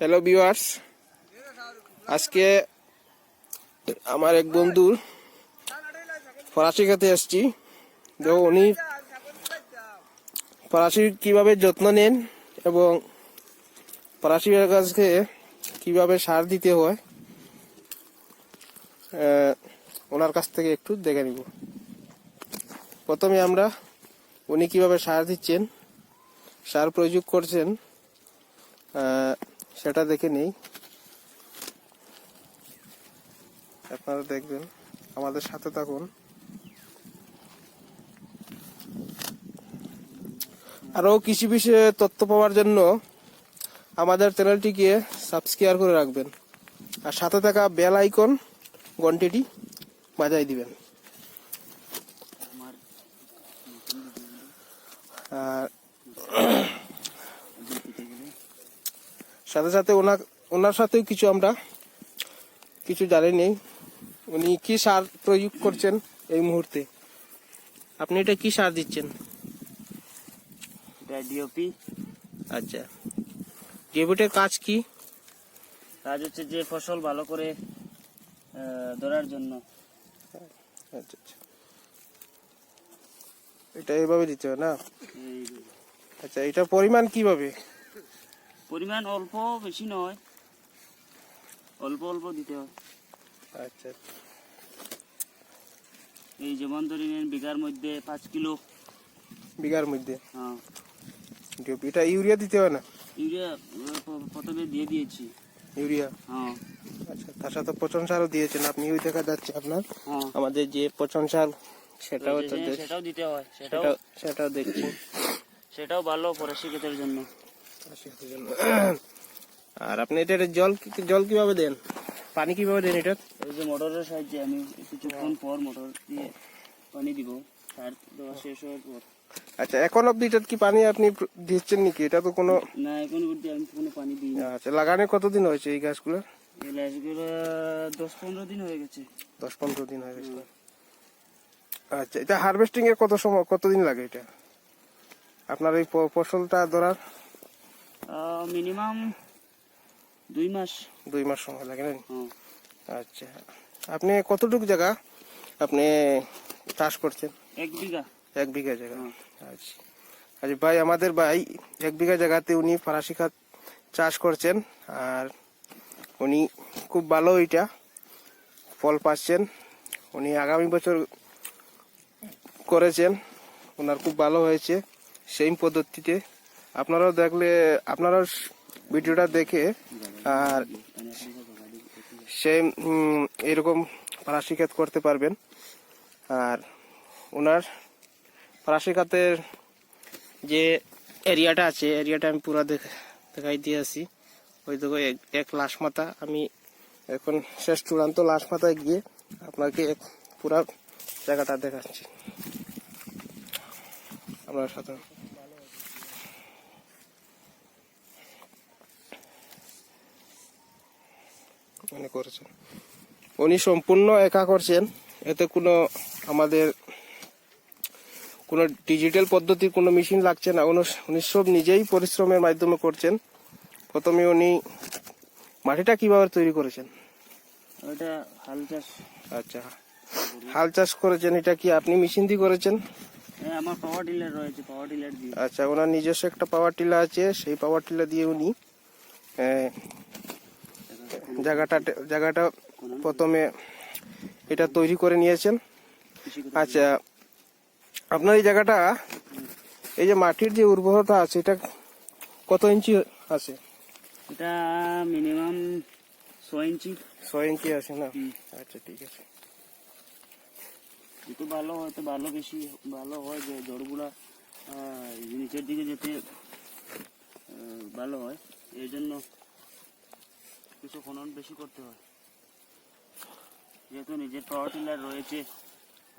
Hello viewers আজকে আমার এক বন্ধুর ফরাসি খেতে এসছি দেখো উনি ফরাসির কীভাবে যত্ন নেন এবং ফরাসি গাছকে কীভাবে সার দিতে হয় ওনার কাছ থেকে একটু দেখে নিব। প্রথমে আমরা উনি কীভাবে সার দিচ্ছেন, সার প্রয়োগ করছেন সেটা দেখে নেই। আপনারা দেখবেন, আমাদের সাথে থাকুন। আরও কৃষি বিষয়ে তথ্য পাওয়ার জন্য আমাদের চ্যানেলটিকে সাবস্ক্রাইব করে রাখবেন। আর সাথে থাকা বেল আইকন, ঘন্টিটি বাজাই দিবেন। আর সাথে সাথে ওনার ওনার সাথেও কিছু আমরা কিছু জানি নেই। উনি কি সার প্রয়োগ করছেন এই মুহূর্তে? আপনি এটা কি সার দিচ্ছেন? এটা ডিওপি আচ্ছা। ডেভিটের কাজ কি? কাজ হচ্ছে যে ফসল ভালো করে ধরার জন্য। আচ্ছা আচ্ছা। এটা এইভাবে দিতে হবে না? আচ্ছা এটার পরিমাণ কীভাবে? পরিমাণ অল্প বেশি নয়। অল্প অল্প দিতে হয়। আচ্ছা। এই যেমন ধরে নেন বিঘার মধ্যে পাঁচ কিলো। বিঘার মধ্যে? হ্যাঁ। এটা ইউরিয়া দিতে হয় না? ইউরিয়া প্রথমে দিয়ে দিয়েছি। ইউরিয়া? হ্যাঁ। আচ্ছা তার সাথে পচন সারও দিয়েছেন। আপনি ওই দেখা যাচ্ছে আপনার। হ্যাঁ। আমাদের যে পচন সার সেটাও সেটাও দিতে হয়। সেটাও সেটাও দেখছি। সেটাও ভালো ফরাসি ক্ষেতের জন্য। আর আপনি এটা জল জল কীভাবে দেন? পানি কীভাবে দেন এটা এই যে মোটরের সাহায্যে আমি কিছুক্ষণ পর মোটর দিয়ে পানি দিব সার দেওয়া শেষ হওয়ার পর। আচ্ছা এখন অব্দি কি পানি আপনি দিচ্ছেন নাকি? এটা তো কোনো না এখন অবধি আমি কোনো পানি দিই না আচ্ছা লাগানো কতদিন হয়েছে এই গাছগুলো? এই লাশগুলো দশ পনেরো দিন হয়ে গেছে। দশ পনেরো দিন হয়ে গেছে। আচ্ছা এটা হারভেস্টিং এর কত সময় কতদিন লাগে এটা? আপনার এই ফসলটা ধরার? মিনিমাম দুই মাস। দুই মাস সময় লাগে না আচ্ছা। আপনি কতটুকু জায়গা আপনি চাষ করছেন? এক বিঘা। এক বিঘা জায়গা। আচ্ছা। আচ্ছা ভাই আমাদের ভাই এক বিঘা জায়গাতে উনি ফরাসি খাত চাষ করছেন আর উনি খুব ভালো এটা ফল পাচ্ছেন। উনি আগামী বছর করেছেন ওনার খুব ভালো হয়েছে সেই পদ্ধতিতে। আপনারাও দেখলে আপনারাও ভিডিওটা দেখে আর উম, এরকম ফরাসি ক্ষেত করতে পারবেন। আর ওনার ফরাসি খাতের যে এরিয়াটা আছে এরিয়াটা আমি পুরো দেখ- দেখাই দিয়ে আসি। ওই দেখো এক- লাশ মাথা। আমি এখন শেষ চূড়ান্ত লাশ মাথায় গিয়ে আপনাকে পুরা জায়গাটা দেখাচ্ছি। আপনার সাথে উনি করেছেন উনি সম্পূর্ণ একা করছেন। এতে কোনো আমাদের কোনো ডিজিটাল পদ্ধতির কোনো মেশিন লাগছে না। উনি- সব নিজেই পরিশ্রমের মাধ্যমে করছেন। প্রথমে উনি মাটিটা কীভাবে তৈরি করেছেন? ওটা হাল চাষ। আচ্ছা। হাল চাষ করেছেন এটা কি আপনি মেশিন দিয়ে করেছেন? হ্যাঁ আমার পাওয়ার টিলার রয়েছে পাওয়ার টিলার দিয়ে। আচ্ছা ওনার নিজস্ব একটা পাওয়ার টিলা আছে। সেই পাওয়ার টিলা দিয়ে উনি জায়গাটা জায়গাটা প্রথমে এটা তৈরি করে নিয়েছেন। আচ্ছা আপনার এই জায়গাটা এই যে মাটির যে উর্বরতা আছে এটা কত ইঞ্চি আছে? এটা মিনিমাম ছয় ইঞ্চি। ছয় ইঞ্চি আছে না? আচ্ছা ঠিক আছে। যেহেতু ভালো হয় তো ভালো বেশি ভালো হয় যে জড়গুলা নিচের দিকে যেতে ভালো হয়। এই জন্য কিছু খনন বেশি করতে হয়। যেহেতু নিজের পাওয়ার টিলার রয়েছে,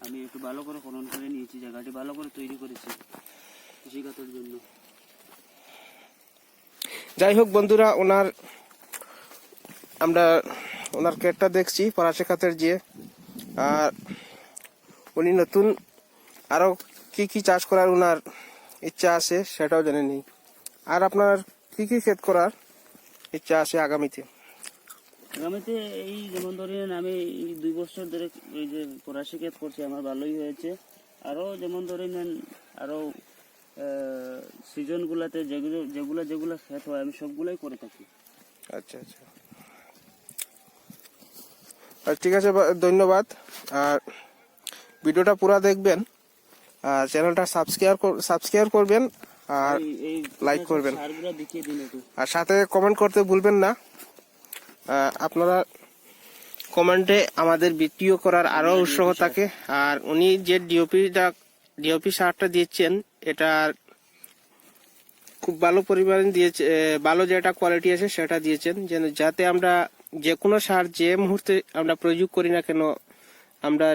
আমি একটু ভালো করে খনন করে নিয়েছি, জায়গাটি ভালো করে তৈরি করেছি কৃষিগতের জন্য। যাই হোক বন্ধুরা, ওনার, আমরা ওনার কেটটা দেখছি ফরাসি খাতের যে, আর উনি নতুন আরও কি কি চাষ করার ওনার ইচ্ছা আছে সেটাও জেনে নিই। আর আপনার কি কি ক্ষেত করার ইচ্ছা আছে আগামীতে? আগামীতে এই যেমন ধরেন আমি এই দুই বছর ধরে এই যে ফরাসি ক্ষেত করছি আমার ভালোই হয়েছে। আরও যেমন ধরে নেন আরও সিজনগুলোতে যেগুলো যেগুলো যেগুলো ক্ষেত হয় আমি সবগুলোই করে থাকি। আচ্ছা আচ্ছা। আর ঠিক আছে ধন্যবাদ। আর ভিডিওটা পুরো দেখবেন। আর চ্যানেলটা সাবস্ক্রাইব সাবস্ক্রাইব করবেন। আর এই করবেন। আর সাথে কমেন্ট করতে ভুলবেন না। আপনারা কমেন্টে আমাদের ভিডিও করার আরও উৎসাহ থাকে। আর উনি যে ডিওপিটা ডিওপি সারটা দিয়েছেন এটা খুব ভালো পরিমাণে দিয়েছে ভালো যেটা কোয়ালিটি আছে সেটা দিয়েছেন। যেন যাতে আমরা যে কোনো সার যে মুহূর্তে আমরা প্রয়োগ করি না কেন আমরা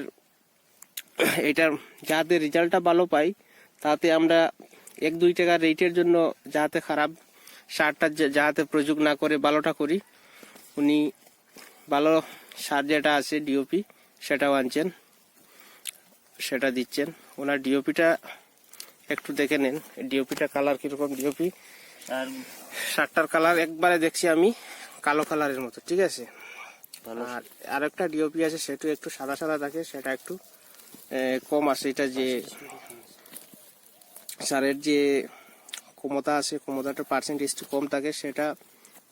এটার যাতে রেজাল্টটা ভালো পাই তাতে আমরা এক দুই টাকার রেটের জন্য যাতে খারাপ সারটা যাতে প্রয়োগ না করে ভালোটা করি। উনি ভালো সার যেটা আছে ডিওপি সেটাও আনছেন। সেটা দিচ্ছেন। ওনার ডিওপিটা একটু দেখে নেন। ডিওপিটা কালার কীরকম? ডিওপি আর সারটার কালার একবারে দেখছি আমি কালো কালারের মতো ঠিক আছে? আর আরেকটা ডিওপি আছে সেটা একটু সাদা সাদা থাকে সেটা একটু কম আছে। এটা যে সারের যে ক্ষমতা আছে ক্ষমতাটা পার্সেন্টেজ কম থাকে সেটা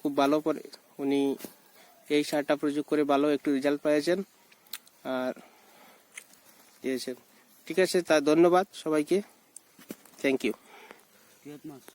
খুব ভালো করে উনি এই সারটা প্রয়োগ করে ভালো একটু রেজাল্ট পেয়েছেন। আর দিয়েছেন। ঠিক আছে, তা ধন্যবাদ সবাইকে। Thank you